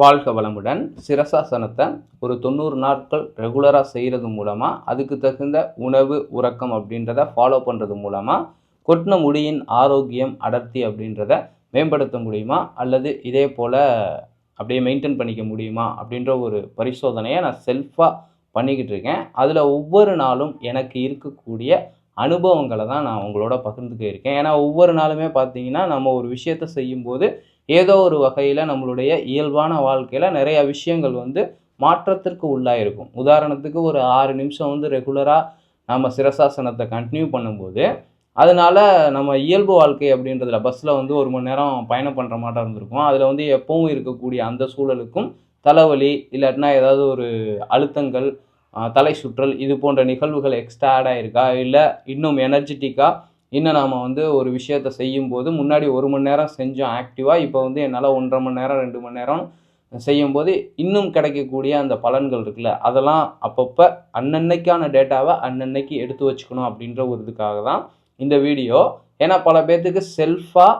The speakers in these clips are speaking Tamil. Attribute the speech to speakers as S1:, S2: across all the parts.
S1: வாழ்க வளமுடன். சிரசாசனத்தை ஒரு தொண்ணூறு நாட்கள் ரெகுலராக செய்கிறது மூலமாக அதுக்கு தகுந்த உணவு உறக்கம் அப்படின்றத ஃபாலோ பண்ணுறது மூலமாக கொட்டின முடியின் ஆரோக்கியம் அடர்த்தி அப்படின்றத மேம்படுத்த முடியுமா? அல்லது இதே போல் அப்படியே மெயின்டைன் பண்ணிக்க முடியுமா? அப்படின்ற ஒரு பரிசோதனையை நான் செல்ஃபாக பண்ணிக்கிட்டு இருக்கேன். அதில் ஒவ்வொரு நாளும் எனக்கு இருக்கக்கூடிய அனுபவங்களை தான் நான் உங்களோட பகிர்ந்துக்க இருக்கேன். ஏன்னா ஒவ்வொரு நாளுமே பார்த்தீங்கன்னா நம்ம ஒரு விஷயத்த செய்யும்போது ஏதோ ஒரு வகையில் நம்மளுடைய இயல்பான வாழ்க்கையில் நிறைய விஷயங்கள் வந்து மாற்றத்திற்கு உள்ளாயிருக்கும். உதாரணத்துக்கு ஒரு ஆறு நிமிஷம் வந்து ரெகுலராக நம்ம சிரசாசனத்தை கண்டினியூ பண்ணும்போது அதனால் நம்ம இயல்பு வாழ்க்கை அப்படின்றதுல பஸ்ஸில் வந்து ஒரு மணி நேரம் பயணம் பண்ணுற மாட்டம் இருந்திருக்கும். அதில் வந்து எப்பவும் இருக்கக்கூடிய அந்த சூழலுக்கும் தலைவலி இல்லாட்டினா ஏதாவது ஒரு அழுத்தங்கள் தலை சுற்றல் இது போன்ற நிகழ்வுகள் எக்ஸ்ட்ரா ஆட் ஆகிருக்கா இல்லை இன்னும் எனர்ஜெட்டிக்காக இன்னும் நாம் வந்து ஒரு விஷயத்தை செய்யும்போது முன்னாடி ஒரு மணி நேரம் செஞ்சோம் ஆக்டிவாக இப்போ வந்து என்னால் ஒன்றரை மணி நேரம் ரெண்டு மணி நேரம் செய்யும்போது இன்னும் கிடைக்கக்கூடிய அந்த பலன்கள் இருக்குல்ல? அதெல்லாம் அப்பப்போ அன்னன்னைக்கான டேட்டாவை அன்னன்னைக்கு எடுத்து வச்சுக்கணும் அப்படின்ற ஒரு இதுக்காக தான் இந்த வீடியோ. ஏன்னா பல பேர்த்துக்கு செல்ஃபாக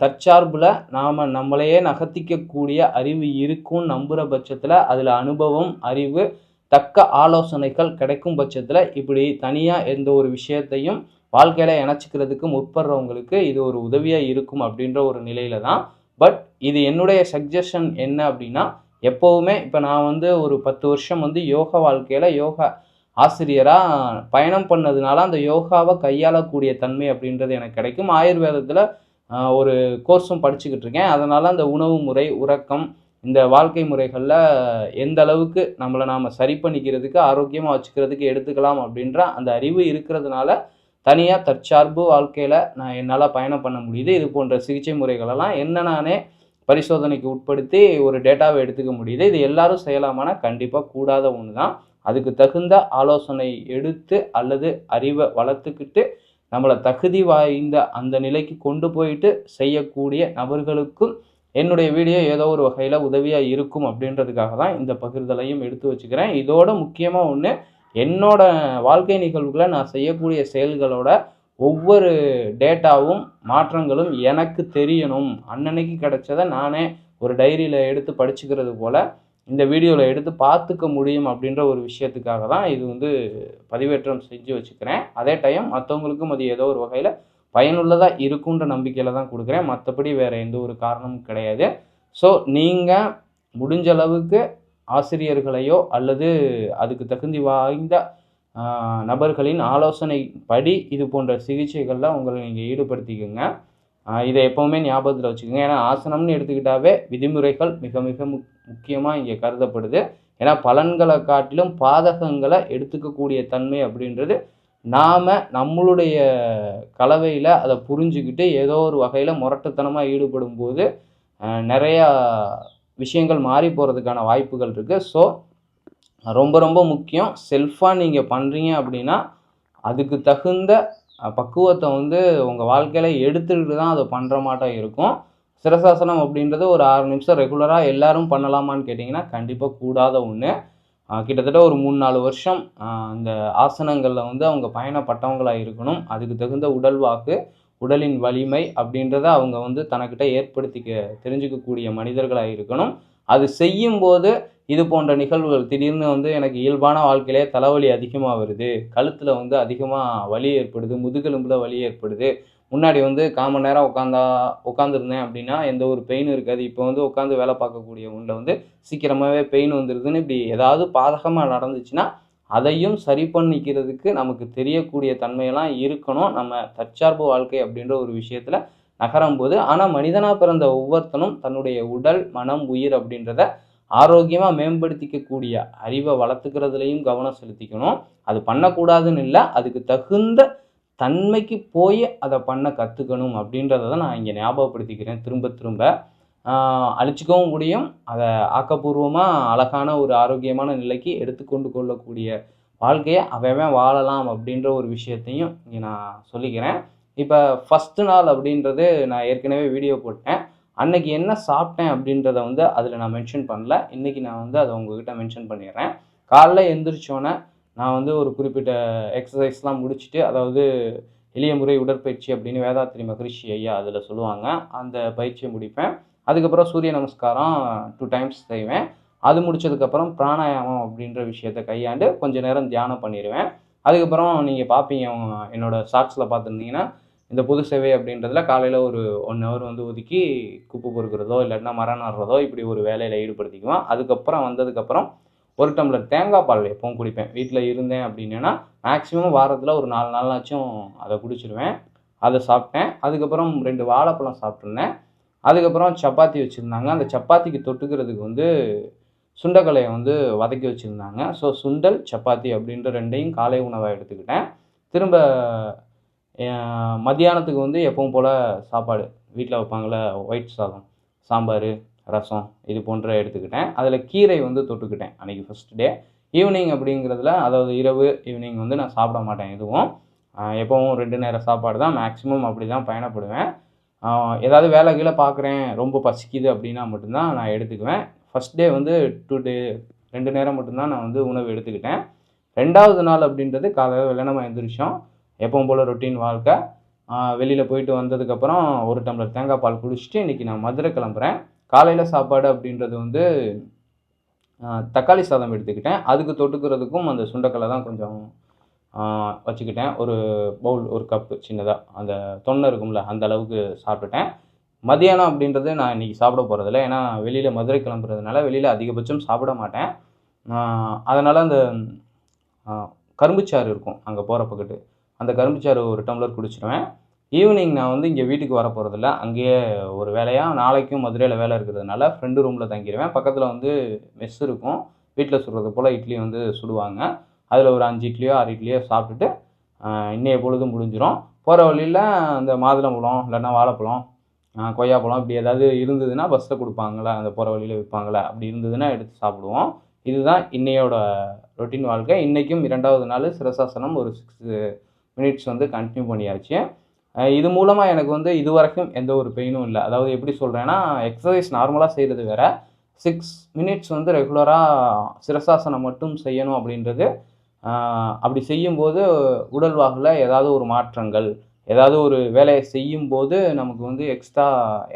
S1: தற்சார்பில் நாம் நம்மளையே நகர்த்திக்கக்கூடிய அறிவு இருக்கும்னு நம்புகிற பட்சத்தில் அதில் அனுபவம் அறிவு தக்க ஆலோசனைகள் கிடைக்கும் பட்சத்தில் இப்படி தனியாக எந்த ஒரு விஷயத்தையும் வாழ்க்கையில் இணைச்சிக்கிறதுக்கு முற்படுறவங்களுக்கு இது ஒரு உதவியாக இருக்கும் அப்படின்ற ஒரு நிலையில தான் பட் இது என்னுடைய சஜஷன் என்ன அப்படின்னா எப்போவுமே இப்போ நான் வந்து ஒரு பத்து வருஷம் வந்து யோகா வாழ்க்கையில் யோகா ஆசிரியராக பயணம் பண்ணதுனால அந்த யோகாவை கையாளக்கூடிய தன்மை அப்படின்றது எனக்கு கிடைக்கும். ஆயுர்வேதத்தில் ஒரு கோர்ஸும் படிச்சுக்கிட்டு இருக்கேன். அதனால் அந்த உணவு முறை உறக்கம் இந்த வாழ்க்கை முறைகளில் எந்த அளவுக்கு நம்மளை நாம் சரி பண்ணிக்கிறதுக்கு ஆரோக்கியமாக வச்சுக்கிறதுக்கு எடுத்துக்கலாம் அப்படின்ற அந்த அறிவு இருக்கிறதுனால தனியாக தற்சார்பு வாழ்க்கையில் நான் என்னால் பயணம் பண்ண முடியுது. இது போன்ற சிகிச்சை முறைகளெல்லாம் என்ன நானே பரிசோதனைக்கு உட்படுத்தி ஒரு டேட்டாவை எடுத்துக்க முடியுது. இது எல்லாரும் செய்யலாமானா கண்டிப்பாக கூடாத ஒன்று தான் அதுக்கு தகுந்த ஆலோசனை எடுத்து அல்லது அறிவை வளர்த்துக்கிட்டு நம்மளை தகுதி வாய்ந்த அந்த நிலைக்கு கொண்டு போயிட்டு செய்யக்கூடிய நபர்களுக்கும் என்னுடைய வீடியோ ஏதோ ஒரு வகையில் உதவியாக இருக்கும் அப்படின்றதுக்காக தான் இந்த பகிர்தலையும் எடுத்து வச்சுக்கிறேன். இதோட முக்கியமாக ஒன்று என்னோட வாழ்க்கை நிகழ்வுகளை நான் செய்யக்கூடிய செயல்களோட ஒவ்வொரு டேட்டாவும் மாற்றங்களும் எனக்கு தெரியணும். அன்னன்னைக்கு கிடைச்சதை நானே ஒரு டைரியில் எடுத்து படிச்சுக்கிறது போல் இந்த வீடியோவில் எடுத்து பார்த்துக்க முடியும் அப்படின்ற ஒரு விஷயத்துக்காக தான் இது வந்து பதிவேற்றம் செஞ்சு வச்சுக்கிறேன். அதே டைம் மற்றவங்களுக்கும் அது ஏதோ ஒரு வகையில் பயனுள்ளதாக இருக்குன்ற நம்பிக்கையில் தான் கொடுக்குறேன். மற்றபடி வேறு எந்த ஒரு காரணமும் கிடையாது. ஸோ நீங்கள் முடிஞ்ச அளவுக்கு ஆசிரியர்களையோ அல்லது அதுக்கு தகுதி வாய்ந்த நபர்களின் ஆலோசனை படி இது போன்ற சிகிச்சைகளில் உங்களை நீங்கள் ஈடுபடுத்திக்கோங்க. இதை எப்போவுமே ஞாபகத்தில் வச்சுக்கோங்க. ஏன்னா ஆசனம்னு எடுத்துக்கிட்டாவே விதிமுறைகள் மிக மிக முக் முக்கியமாக இங்கே கருதப்படுது. ஏன்னா பலன்களை காட்டிலும் பாதகங்களை எடுத்துக்கக்கூடிய தன்மை அப்படின்றது நாம் நம்மளுடைய கலவையில் அதை புரிஞ்சுக்கிட்டு ஏதோ ஒரு வகையில் முரட்டுத்தனமாக ஈடுபடும் போது நிறையா விஷயங்கள் மாறி போகிறதுக்கான வாய்ப்புகள் இருக்குது ஸோ ரொம்ப ரொம்ப முக்கியம். செல்ஃபாக நீங்கள் பண்ணுறீங்க அப்படின்னா அதுக்கு தகுந்த பக்குவத்தை வந்து உங்கள் வாழ்க்கையில் எடுத்துக்கிட்டு தான் அதை பண்ணுற மாட்டம் இருக்கும். சிரசாசனம் அப்படின்றது ஒரு ஆறு நிமிஷம் ரெகுலராக எல்லாரும் பண்ணலாமான்னு கேட்டிங்கன்னா கண்டிப்பாக கூடாத ஒன்று கிட்டத்தட்ட ஒரு மூணு நாலு வருஷம் அந்த ஆசனங்களில் வந்து அவங்க பயணப்பட்டவங்களாக இருக்கணும். அதுக்கு தகுந்த உடல் வாக்கு உடலின் வலிமை அப்படின்றத அவங்க வந்து தனக்கிட்ட ஏற்படுத்திக்க தெரிஞ்சுக்கக்கூடிய மனிதர்களாக இருக்கணும். அது செய்யும்போது இது போன்ற நிகழ்வுகள் திடீர்னு வந்து எனக்கு இயல்பான வாழ்க்கையிலே தலைவலி அதிகமாக வருது கழுத்தில் வந்து அதிகமாக வலி ஏற்படுது முதுகெலும்பில் வலி ஏற்படுது. முன்னாடி வந்து கால் மணி நேரம் உட்காந்தா உட்காந்துருந்தேன் அப்படின்னா எந்த ஒரு பெயின் இருக்காது. இப்போ வந்து உட்காந்து வேலை பார்க்கக்கூடிய உண்டை வந்து சீக்கிரமாகவே பெயின் வந்துடுதுன்னு இப்படி ஏதாவது பாதகமாக நடந்துச்சுன்னா அதையும் சரி பண்ணிக்கிறதுக்கு நமக்கு தெரியக்கூடிய தன்மையெல்லாம் இருக்கணும். நம்ம தற்சார்பு வாழ்க்கை அப்படின்ற ஒரு விஷயத்தில் நகரும் போது ஆனால் மனிதனாக பிறந்த ஒவ்வொருத்தனும் தன்னுடைய உடல் மனம் உயிர் அப்படின்றத ஆரோக்கியமாக மேம்படுத்திக்கக்கூடிய அறிவை வளர்த்துக்கிறதுலையும் கவனம் செலுத்திக்கணும். அது பண்ணக்கூடாதுன்னு இல்லை அதுக்கு தகுந்த தன்மைக்கு போய் அதை பண்ண கற்றுக்கணும் அப்படின்றத தான் நான் இங்கே ஞாபகப்படுத்திக்கிறேன். திரும்ப திரும்ப அழிச்சிக்கவும் முடியும். அதை ஆக்கப்பூர்வமாக அழகான ஒரு ஆரோக்கியமான நிலைக்கு எடுத்துக்கொண்டு கொள்ளக்கூடிய வாழ்க்கையை அவன் வாழலாம் அப்படின்ற ஒரு விஷயத்தையும் இங்கே நான் சொல்லிக்கிறேன். இப்போ ஃபஸ்ட்டு நாள் அப்படின்றது நான் ஏற்கனவே வீடியோ போட்டேன். அன்னைக்கு என்ன சாப்பிட்டேன் அப்படின்றத வந்து அதில் நான் மென்ஷன் பண்ணல. இன்றைக்கி நான் வந்து அதை உங்ககிட்ட மென்ஷன் பண்ணிடுறேன். காலைல எந்திரிச்சோன்னே நான் வந்து ஒரு குறிப்பிட்ட எக்ஸசைஸ்லாம் முடிச்சுட்டு அதாவது எளிய முறை உடற்பயிற்சி அப்படின்னு வேதாத்திரி மகரிஷி ஐயா அதில் சொல்லுவாங்க. அந்த பயிற்சியை முடிப்பேன். அதுக்கப்புறம் சூரிய நமஸ்காரம் டூ டைம்ஸ் செய்வேன். அது முடிச்சதுக்கப்புறம் பிராணாயாமம் அப்படின்ற விஷயத்தை கையாண்டு கொஞ்சம் நேரம் தியானம் பண்ணிடுவேன் அதுக்கப்புறம் நீங்கள் பார்ப்பீங்க என்னோட ஷார்ட்ஸில் பார்த்துருந்தீங்கன்னா இந்த பொது சேவை அப்படின்றதுல காலையில் ஒரு ஒன் ஹவர் வந்து ஒதுக்கி குப்பை பொறுக்கிறதோ இல்லைன்னா மரம் நடுறதோ இப்படி ஒரு வேலையில் ஈடுபடுத்திக்குவேன். அதுக்கப்புறம் வந்ததுக்கப்புறம் ஒரு டம்ளர் தேங்காய் பால் எப்பவும் குடிப்பேன். வீட்டில் இருந்தேன் அப்படின்னா மேக்ஸிமம் வாரத்தில் ஒரு நாலு நாளாச்சும் அதை குடிச்சிருவேன். அதை சாப்பிட்டேன். அதுக்கப்புறம் ரெண்டு வாழைப்பழம் சாப்பிட்ருந்தேன் அதுக்கப்புறம் சப்பாத்தி வச்சுருந்தாங்க. அந்த சப்பாத்திக்கு தொட்டுக்கிறதுக்கு வந்து சுண்டக்கலையை வந்து வதக்கி வச்சுருந்தாங்க. ஸோ சுண்டல் சப்பாத்தி அப்படின்ற ரெண்டையும் காலை உணவாக எடுத்துக்கிட்டேன். திரும்ப மத்தியானத்துக்கு வந்து எப்பவும் போல் சாப்பாடு. வீட்டில் வைப்பாங்கள ஒயிட் சாதம் சாம்பார் ரசம் இது போன்ற எடுத்துக்கிட்டேன். அதில் கீரை வந்து தொட்டுக்கிட்டேன் அன்றைக்கி ஃபஸ்ட் டே ஈவினிங் அப்படிங்கிறதுல அதாவது இரவு ஈவினிங் வந்து நான் சாப்பிட மாட்டேன் எதுவும். எப்போவும் எப்பவும் ரெண்டு நேரம் சாப்பாடு தான். மேக்ஸிமம் அப்படி தான் பயணப்படுவேன். ஏதாவது வேலை கீழே பார்க்குறேன் ரொம்ப பசிக்குது அப்படின்னா மட்டும்தான் நான் எடுத்துக்குவேன். ஃபஸ்ட் டே வந்து டூ டே ரெண்டு நேரம் மட்டும்தான் நான் வந்து உணவு எடுத்துக்கிட்டேன். ரெண்டாவது நாள் அப்படின்றது காலையில் வெள்ளை நம்ம எந்திரிச்சோம். எப்பவும் போல் ரொட்டீன் வாழ்க்கை. வெளியில் போயிட்டு வந்ததுக்கப்புறம் ஒரு டம்ளர் தேங்காய் பால் குடிச்சிட்டு இன்றைக்கி நான் மதுரை கிளம்புறேன். காலையில் சாப்பாடு அப்படின்றது வந்து தக்காளி சாதம் எடுத்துக்கிட்டேன். அதுக்கு தொட்டுக்கிறதுக்கும் அந்த சுண்டக்கலை தான் கொஞ்சம் வச்சுக்கிட்டேன். ஒரு பவுல் ஒரு கப்பு சின்னதாக அந்த தொன்னை இருக்கும்ல அந்த அளவுக்கு சாப்பிட்டுட்டேன். மதியானம் அப்படின்றது நான் இன்றைக்கி சாப்பிட போகிறதில்ல ஏன்னா வெளியில் மதுரை கிளம்புறதுனால வெளியில் அதிகபட்சம் சாப்பிட மாட்டேன். அதனால் அந்த கரும்புச்சாறு இருக்கும் அங்கே போகிறப்பக்கிட்டு அந்த கரும்புச்சாறு ஒரு டம்ளர் குடிச்சிடுவேன் ஈவினிங் நான் வந்து இங்கே வீட்டுக்கு வர போகிறதில்ல அங்கேயே ஒரு வேலையாக நாளைக்கும் மதுரையில் வேலை இருக்கிறதுனால ஃப்ரெண்டு ரூமில் தங்கிடுவேன் பக்கத்தில் வந்து மெஸ் இருக்கும். வீட்டில் சுடுறது போல் இட்லி வந்து சுடுவாங்க. அதில் ஒரு அஞ்சு இட்லியோ ஆறு இட்லியோ சாப்பிட்டுட்டு இன்றைய இன்னைய பொழுது முடிஞ்சிடும் போகிற வழியில் அந்த மாதுளம்பழம் இல்லைன்னா வாழைப்பழம் கொய்யாப்பழம் இப்படி ஏதாவது இருந்ததுன்னா பஸ்ஸில் கொடுப்பாங்களே? அந்த போகிற வழியில் விற்பாங்களே அப்படி இருந்ததுன்னா எடுத்து சாப்பிடுவோம். இதுதான் இன்னையோட ரொட்டீன் வாழ்க்கை. இன்றைக்கும் இரண்டாவது நாள் சிரசாசனம் ஒரு சிக்ஸ் மினிட்ஸ் வந்து கண்டினியூ பண்ணியாச்சு. இது மூலமாக எனக்கு வந்து இது வரைக்கும் எந்த ஒரு பெயினும் இல்லை. அதாவது எப்படி சொல்கிறேன்னா எக்ஸசைஸ் நார்மலாக செய்கிறது வேறு. சிக்ஸ் மினிட்ஸ் வந்து ரெகுலராக சிரசாசனம் மட்டும் செய்யணும் அப்படின்றது அப்படி செய்யும்போது உடல் வாகில் ஏதாவது ஒரு மாற்றங்கள் ஏதாவது ஒரு வேலையை செய்யும்போது நமக்கு வந்து எக்ஸ்ட்ரா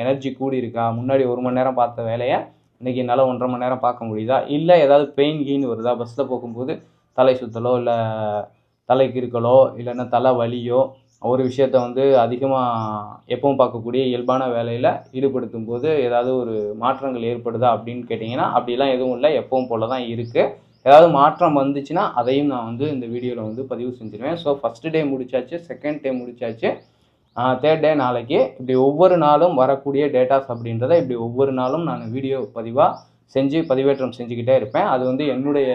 S1: எனர்ஜி கூடி இருக்கா முன்னாடி ஒரு மணி நேரம் பார்த்த வேலையை இன்னைக்கு என்னால் ஒன்றரை மணி நேரம் பார்க்க முடியுதா? இல்லை ஏதாவது பெயின் கீன் வருதா? பஸ்ஸில் போகும்போது தலை சுத்தலோ இல்லை தலை இருக்கலோ இல்லைன்னா தலை வலியோ ஒரு விஷயத்த வந்து அதிகமாக எப்பவும் பார்க்கக்கூடிய இயல்பான வேலையில் ஈடுபடுத்தும் போது ஏதாவது ஒரு மாற்றங்கள் ஏற்படுதா? அப்படின்னு கேட்டிங்கன்னா அப்படிலாம் எதுவும் இல்லை. எப்பவும் போல தான் இருக்குது ஏதாவது மாற்றம் வந்துச்சுன்னா அதையும் நான் வந்து இந்த வீடியோவில் வந்து பதிவு செஞ்சுருவேன். ஸோ ஃபஸ்ட்டு டே முடிச்சாச்சு செகண்ட் டே முடிச்சாச்சு. தேர்ட் டே நாளைக்கு இப்படி ஒவ்வொரு நாளும் வரக்கூடிய டேட்டாஸ் அப்படின்றத இப்படி ஒவ்வொரு நாளும் நான் வீடியோ பதிவாக செஞ்சு பதிவேற்றம் செஞ்சுக்கிட்டே இருப்பேன். அது வந்து என்னுடைய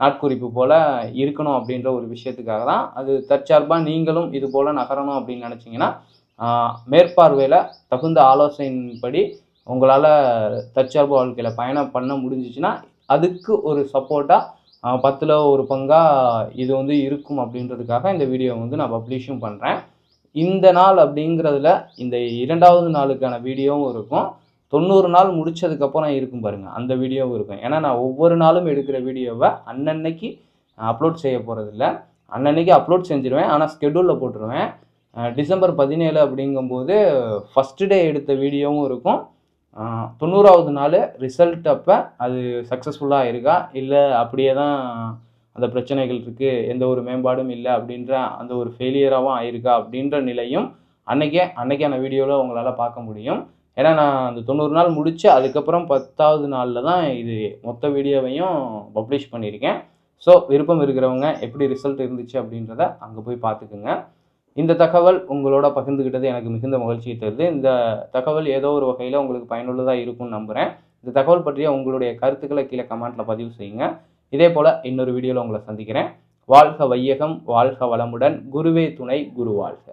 S1: நாட்குறிப்பு போல் இருக்கணும் அப்படின்ற ஒரு விஷயத்துக்காக தான். அது தற்சார்பாக நீங்களும் இது போல் நகரணும் அப்படின்னு நினச்சிங்கன்னா மேற்பார்வையில் தகுந்த ஆலோசனையின்படி உங்களால் தற்சார்பு வாழ்க்கையில் பயணம் பண்ண முடிஞ்சிச்சுன்னா அதுக்கு ஒரு சப்போர்ட்டாக பத்தில் ஒரு பங்காக இது வந்து இருக்கும் அப்படின்றதுக்காக இந்த வீடியோ வந்து நான் பப்ளிஷும் பண்ணுறேன் இந்த நாள் அப்படிங்கிறதுல இந்த இரண்டாவது நாளுக்கான வீடியோவும் இருக்கும். தொண்ணூறு நாள் முடித்ததுக்கப்புறம் இருக்கும் பாருங்கள் அந்த வீடியோவும் இருக்கும். ஏன்னா நான் ஒவ்வொரு நாளும் எடுக்கிற வீடியோவை அன்னன்னைக்கு அப்லோட் செய்ய போகிறதில்ல அன்னன்னைக்கு அப்லோட் செஞ்சுருவேன் ஆனால் ஸ்கெடியூலில் போட்டுருவேன். டிசம்பர் பதினேழு அப்படிங்கும்போது ஃபஸ்ட்டு டே எடுத்த வீடியோவும் இருக்கும். தொண்ணூறாவது நாள் ரிசல்ட் அப்போ அது சக்ஸஸ்ஃபுல்லாக இருக்கா? இல்லை அப்படியே தான் அந்த பிரச்சனைகள் இருக்குது எந்த ஒரு மேம்பாடும் இல்லை அப்படின்ற அந்த ஒரு ஃபெயிலியராகவும் ஆயிருக்கா அப்படின்ற நிலையும் அன்னைக்கே அன்றைக்கான வீடியோவில் உங்களால் பார்க்க முடியும். ஏன்னா நான் அந்த தொண்ணூறு நாள் முடித்து அதுக்கப்புறம் பத்தாவது நாளில் தான் இது மொத்த வீடியோவையும் பப்ளிஷ் பண்ணியிருக்கேன். ஸோ விருப்பம் இருக்கிறவங்க எப்படி ரிசல்ட் இருந்துச்சு அப்படின்றத அங்கே போய் பார்த்துக்குங்க. இந்த தகவல் உங்களோட பகிர்ந்துக்கிட்டது எனக்கு மிகுந்த மகிழ்ச்சியை தருது. இந்த தகவல் ஏதோ ஒரு வகையில் உங்களுக்கு பயனுள்ளதாக இருக்கும்னு நம்புகிறேன் இந்த தகவல் பற்றிய உங்களுடைய கருத்துக்களை கீழே கமெண்ட்டில் பதிவு செய்யுங்க. இதே போல் இன்னொரு வீடியோவில் உங்களை சந்திக்கிறேன். வாழ்க வையகம் வாழ்க வளமுடன். குருவே துணை குரு வாழ்க.